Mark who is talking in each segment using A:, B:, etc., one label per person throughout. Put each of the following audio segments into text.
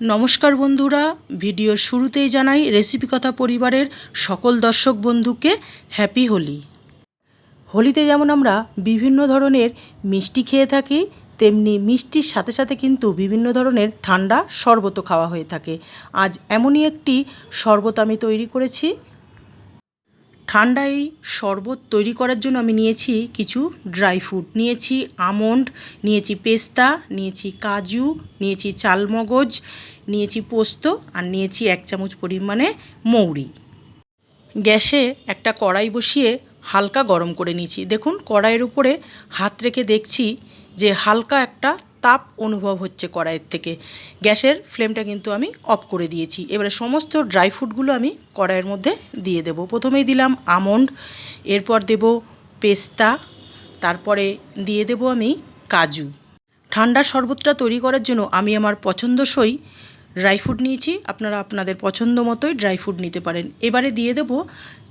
A: নমস্কার বন্ধুরা ভিডিও শুরুতেই জানাই রেসিপি কথা পরিবারের সকল দর্শক বন্ধুকে হ্যাপি হোলি হোলিতে যেমন আমরা বিভিন্ন ধরনের মিষ্টি খেয়ে থাকি, তেমনি মিষ্টির সাথে সাথে কিন্তু বিভিন্ন ধরনের ঠান্ডা শরবতও খাওয়া হয়ে থাকে। আজ এমনই একটি শরবত আমি তৈরি করেছি ঠান্ডা এই শরবত তৈরি করার জন্য আমি নিয়েছি কিছু ড্রাই ফ্রুট। নিয়েছি আমন্ড, নিয়েছি পেস্তা, নিয়েছি কাজু, নিয়েছি চালমগজ, নিয়েছি পোস্ত আর নিয়েছি এক চামচ পরিমাণে মৌরি। গ্যাসে একটা কড়াই বসিয়ে হালকা গরম করে নিয়েছি। দেখুন, কড়াইয়ের উপরে হাত রেখে দেখছি যে হালকা একটা তাপ অনুভব হচ্ছে কড়াইয়ের থেকে। গ্যাসের ফ্লেমটা কিন্তু আমি অফ করে দিয়েছি। এবারে সমস্ত ড্রাই ফ্রুটগুলো আমি কড়াইয়ের মধ্যে দিয়ে দেবো। প্রথমেই দিলাম আমন্ড, এরপর দেব পেস্তা, তারপরে দিয়ে দেব আমি কাজু। ঠান্ডার শরবতটা তৈরি করার জন্য আমি আমার পছন্দসই ড্রাই ফ্রুট নিয়েছি। আপনারা আপনাদের পছন্দ মতোই ড্রাই ফ্রুট নিতে পারেন। এবারে দিয়ে দেব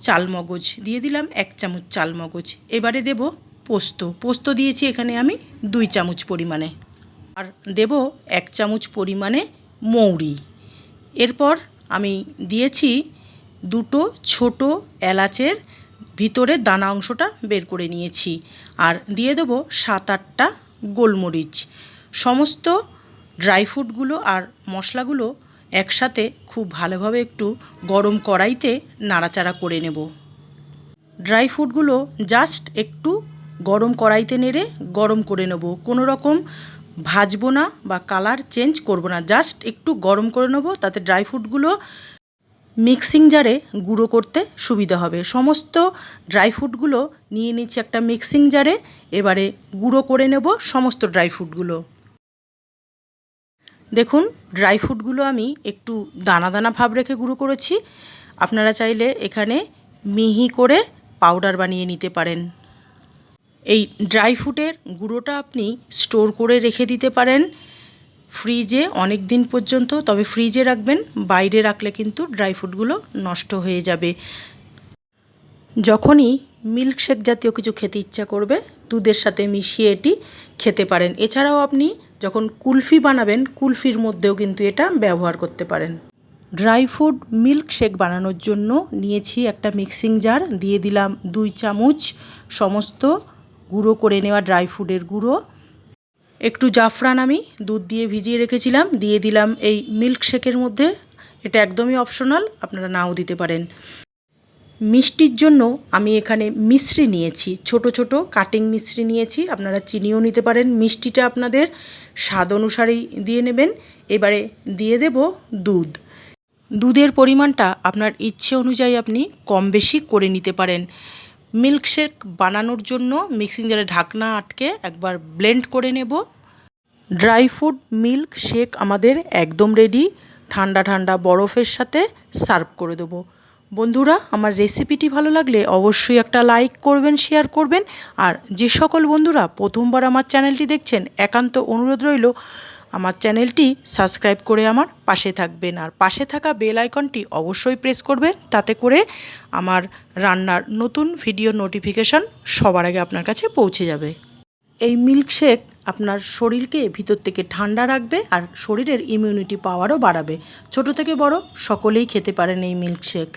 A: চালমগজ। দিয়ে দিলাম এক চামচ চালমগজ। এবারে দেব পোস্ত। পোস্ত দিয়েছি এখানে আমি দুই চামচ পরিমাণে। আর দেব এক চামচ পরিমাণে মৌরি। এরপর আমি দিয়েছি দুটো ছোট এলাচের ভিতরে দানা অংশটা বের করে নিয়েছি আর দিয়ে দেবো সাত আটটা গোলমরিচ। সমস্ত ড্রাই ফ্রুটগুলো আর মশলাগুলো একসাথে খুব ভালোভাবে একটু গরম কড়াইতে নাড়াচাড়া করে নেব। ড্রাই ফ্রুটগুলো জাস্ট একটু গরম কড়াইতে নেড়ে গরম করে নেব। কোনো রকম ভাজবো না বা কালার চেঞ্জ করব না। জাস্ট একটু গরম করে নেব, তাতে ড্রাই ফ্রুটগুলো মিক্সিং জারে গুঁড়ো করতে সুবিধা হবে। সমস্ত ড্রাই ফ্রুটগুলো নিয়ে নিচ্ছি একটা মিক্সিং জারে এবারে গুঁড়ো করে নেব সমস্ত ড্রাই ফ্রুটগুলো দেখুন ড্রাই ফ্রুটগুলো আমি একটু দানা দানা ভাব রেখে গুঁড়ো করেছি। আপনারা চাইলে এখানে মিহি করে পাউডার বানিয়ে নিতে পারেন। এই ড্রাই ফ্রুটের গুঁড়োটা আপনি স্টোর করে রেখে দিতে পারেন। ফ্রিজে অনেক দিন পর্যন্ত, তবে ফ্রিজে রাখবেন, বাইরে রাখলে কিন্তু ড্রাই ফ্রুটগুলো নষ্ট হয়ে যাবে। যখনই মিল্কশেক জাতীয় কিছু খেতে ইচ্ছা করবে, দুধের সাথে মিশিয়ে এটি খেতে পারেন। এছাড়াও আপনি যখন কুলফি বানাবেন, কুলফির মধ্যেও কিন্তু এটা ব্যবহার করতে পারেন। ড্রাই ফ্রুট মিল্কশেক বানানোর জন্য নিয়েছি একটা মিক্সিং জার দিয়ে দিলাম দুই চামচ সমস্ত গুঁড়ো করে নেওয়া ড্রাই ফ্রুটের গুঁড়ো। একটু জাফরান আমি, দুধ দিয়ে ভিজিয়ে রেখেছিলাম, দিয়ে দিলাম এই মিল্ক শেকের মধ্যে। এটা একদমই অপশনাল, আপনারা নাও দিতে পারেন। মিষ্টির জন্য আমি এখানে মিশ্রি নিয়েছি, ছোট ছোট কাটিং মিশ্রি নিয়েছি, আপনারা চিনিও নিতে পারেন। মিষ্টিটা আপনাদের স্বাদ অনুসারেই দিয়ে নেবেন। এবারে দিয়ে দেব দুধ। দুধের পরিমাণটা আপনার ইচ্ছে অনুযায়ী আপনি কম বেশি করে নিতে পারেন। মিল্কশেক বানানোর জন্য মিক্সিং জারে ঢাকনা আটকে একবার ব্লেন্ড করে নেব। ড্রাই ফ্রুট মিল্ক শেক আমাদের একদম রেডি। ঠান্ডা ঠান্ডা বরফের সাথে সার্ভ করে দেবো। বন্ধুরা, আমার রেসিপিটি ভালো লাগলে অবশ্যই একটা লাইক করবেন, শেয়ার করবেন। আর যে সকল বন্ধুরা প্রথমবার আমার চ্যানেলটি দেখছেন, একান্ত অনুরোধ রইল আমার চ্যানেলটি সাবস্ক্রাইব করে আমার পাশে থাকবেন। আর পাশে থাকা বেল আইকনটি অবশ্যই প্রেস করবেন, তাতে করে আমার রান্নার নতুন ভিডিও নোটিফিকেশান সবার আগে আপনার কাছে পৌঁছে যাবে। এই মিল্কশেক আপনার শরীরকে ভিতর থেকে ঠান্ডা রাখবে আর শরীরের ইমিউনিটি পাওয়ারও বাড়াবে। ছোট থেকে বড় সকলেই খেতে পারেন এই মিল্কশেক।